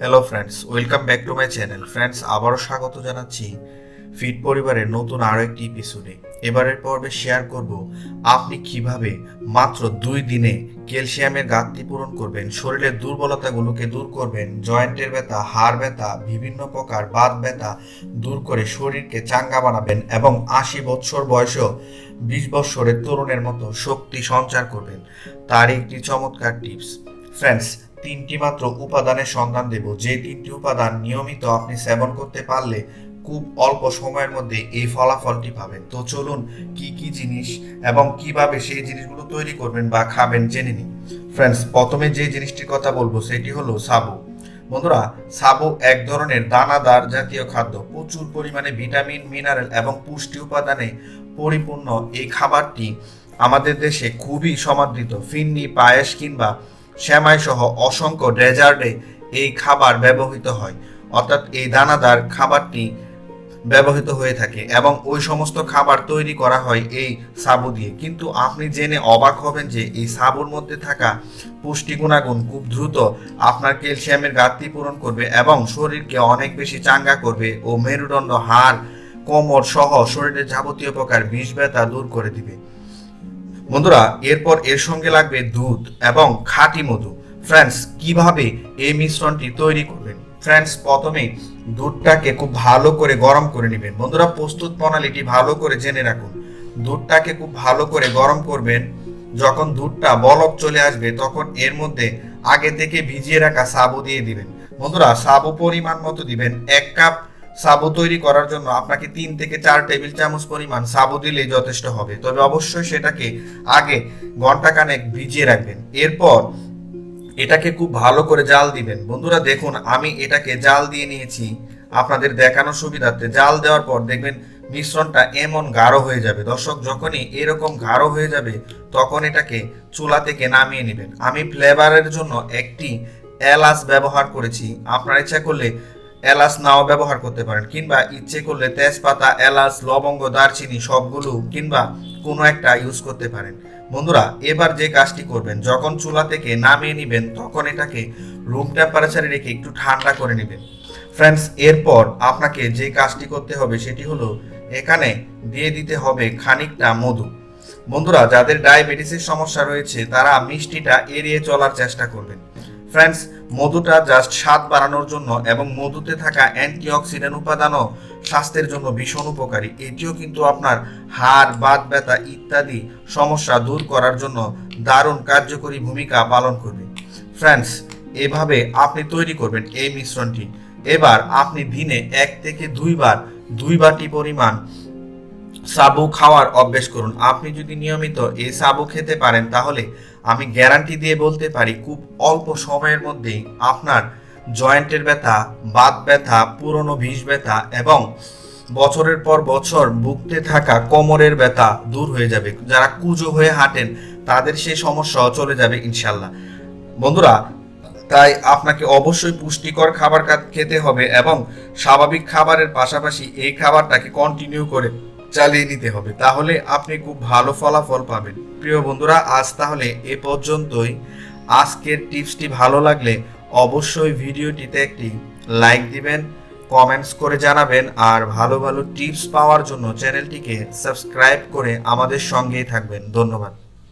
Hello friends welcome back to my channel friends আবারও স্বাগত জানাচ্ছি ফিট পরিবারের নতুন আরও একটি এপিসোডে এবারের পর্বে শেয়ার করব, আপনি কীভাবে মাত্র দুই দিনে ক্যালসিয়ামের ঘাটতি পূরণ করবেন, শরীরের দুর্বলতাগুলোকে দূর করবেন, জয়েন্টের ব্যথা, হাড় ব্যথা, বিভিন্ন প্রকার বাত ব্যথা দূর করে শরীরকে চাঙ্গা বানাবেন এবং আশি বছর বয়সেও বিশ বছরের তরুণের মতো শক্তি সঞ্চার করবেন। তার একটি চমৎকার টিপস ফ্রেন্ডস তিনটি মাত্র উপাদানের সন্ধান দেব। যে তিনটি উপাদান নিয়মিত আপনি সেবন করতে পারলে খুব অল্প সময়ের মধ্যে এই ফলাফলটি পাবেন। তো চলুন কি কি জিনিস এবং কীভাবে সেই জিনিসগুলো তৈরি করবেন বা খাবেন জেনে নিন ফ্রেন্ডস প্রথমে যে জিনিসটির কথা বলব সেটি হলো সাবু। বন্ধুরা, সাবু এক ধরনের দানাদার জাতীয় খাদ্য। প্রচুর পরিমাণে ভিটামিন, মিনারেল এবং পুষ্টি উপাদানে পরিপূর্ণ এই খাবারটি আমাদের দেশে খুবই সমাদৃত। ফিন্নি, পায়েস কিংবা শ্যামাই সহ অসংখ্য ডেজার্টে এই খাবার ব্যবহৃত হয়। অর্থাৎ এই দানাদার খাবারটি ব্যবহৃত হয়ে থাকে এবং ওই সমস্ত খাবার তৈরি করা হয় এই সাবু দিয়ে। কিন্তু আপনি জেনে অবাক হবেন যে এই সাবুর মধ্যে থাকা পুষ্টি গুণাগুণ খুব দ্রুত আপনার ক্যালসিয়ামের ঘাটতি পূরণ করবে এবং শরীরকে অনেক বেশি চাঙ্গা করবে ও মেরুদণ্ড, হাড়, কোমর সহ শরীরের যাবতীয় প্রকার বিষ ব্যথা দূর করে দিবে। বন্ধুরা, এরপর এর সঙ্গে লাগবে দুধ এবং খাঁটি মধু। ফ্রেন্ডস, কীভাবে এই মিশ্রণটি তৈরি করবেন? ফ্রেন্ডস, প্রথমে দুধটাকে খুব ভালো করে গরম করে নেবেন। বন্ধুরা, প্রস্তুত প্রণালীটি ভালো করে জেনে রাখুন। দুধটাকে খুব ভালো করে গরম করবেন। যখন দুধটা বলক চলে আসবে, তখন এর মধ্যে আগে থেকে ভিজিয়ে রাখা সাবু দিয়ে দিবেন। বন্ধুরা, সাবু পরিমাণ মতো দিবেন। এক কাপ সাবু তৈরি করার জন্য আপনাকে তিন থেকে চার টেবিল চামচ পরিমাণ সাবু দিলেই যথেষ্ট হবে। তবে অবশ্যই সেটাকে আগে ঘণ্টা কানেক ভিজিয়ে রাখবেন। এরপর এটাকে খুব ভালো করে জাল দিবেন। বন্ধুরা, দেখুন, আমি এটাকে জাল দিয়ে নিয়েছি। আপনাদের দেখানোর সুবিধার্থে জাল দেওয়ার পর দেখবেন মিশ্রণটা এমন গাঢ় হয়ে যাবে। দর্শক, যখনই এরকম গাঢ় হয়ে যাবে, তখন এটাকে চুলা থেকে নামিয়ে নেবেন। আমি ফ্লেভারের জন্য একটি এলাচ ব্যবহার করেছি। আপনার ইচ্ছা করলে এলাচ নাও ব্যবহার করতে পারেন, কিংবা ইচ্ছে করলে তেজপাতা, এলাচ, লবঙ্গ, দারচিনি সবগুলো কিংবা কোনো একটা ইউজ করতে পারেন। বন্ধুরা, এবার যে কাজটি করবেন, যখন চুলা থেকে নামিয়ে নেবেন, তখন এটাকে রুম টেম্পারেচারে রেখে একটু ঠান্ডা করে নেবেন। ফ্রেন্ডস এরপর আপনাকে যে কাজটি করতে হবে, সেটি হলো এখানে দিয়ে দিতে হবে খানিকটা মধু। বন্ধুরা, যাদের ডায়াবেটিসের সমস্যা রয়েছে, তারা মিষ্টিটা এড়িয়ে চলার চেষ্টা করবেন। ফ্রেন্ডস মধুটা জাস্ট স্বাদ বাড়ানোর জন্য এবং মধুতে থাকা অ্যান্টিঅক্সিডেন্ট উপাদানও স্বাস্থ্যের জন্য ভীষণ উপকারী। এটিও কিন্তু আপনার হাড়, বাত ব্যথা ইত্যাদি সমস্যা দূর করার জন্য দারুণ কার্যকরী ভূমিকা পালন করবে। ফ্রেন্ডস এভাবে আপনি তৈরি করবেন এই মিশ্রণটি। এবার আপনি দিনে এক থেকে দুইবার দুই বাটি পরিমাণ সাবু খাওয়ার অভ্যেস করুন। আপনি যদি নিয়মিত এই সাবু খেতে পারেন, তাহলে আমি গ্যারান্টি দিয়ে বলতে পারি, খুব অল্প সময়ের মধ্যেই আপনার জয়েন্টের ব্যথা, বাত ব্যথা, পুরনো বিষ ব্যথা এবং বছরের পর বছর ভুগতে থাকা কোমরের ব্যথা দূর হয়ে যাবে। যারা কুজো হয়ে হাঁটেন, তাদের সেই সমস্যাও চলে যাবে ইনশাল্লাহ। বন্ধুরা, তাই আপনাকে অবশ্যই পুষ্টিকর খাবার খেতে হবে এবং স্বাভাবিক খাবারের পাশাপাশি এই খাবারটাকে কন্টিনিউ করে চালিয়ে নিতে হবে। তাহলে আপনি খুব ভালো ফলাফল পাবেন। প্রিয় বন্ধুরা, আজ তাহলে এ পর্যন্তই। আজকের টিপসটি ভালো লাগলে অবশ্যই ভিডিওটিতে একটি লাইক দিবেন, কমেন্টস করে জানাবেন, আর ভালো ভালো টিপস পাওয়ার জন্য চ্যানেলটিকে সাবস্ক্রাইব করে আমাদের সঙ্গেই থাকবেন। ধন্যবাদ।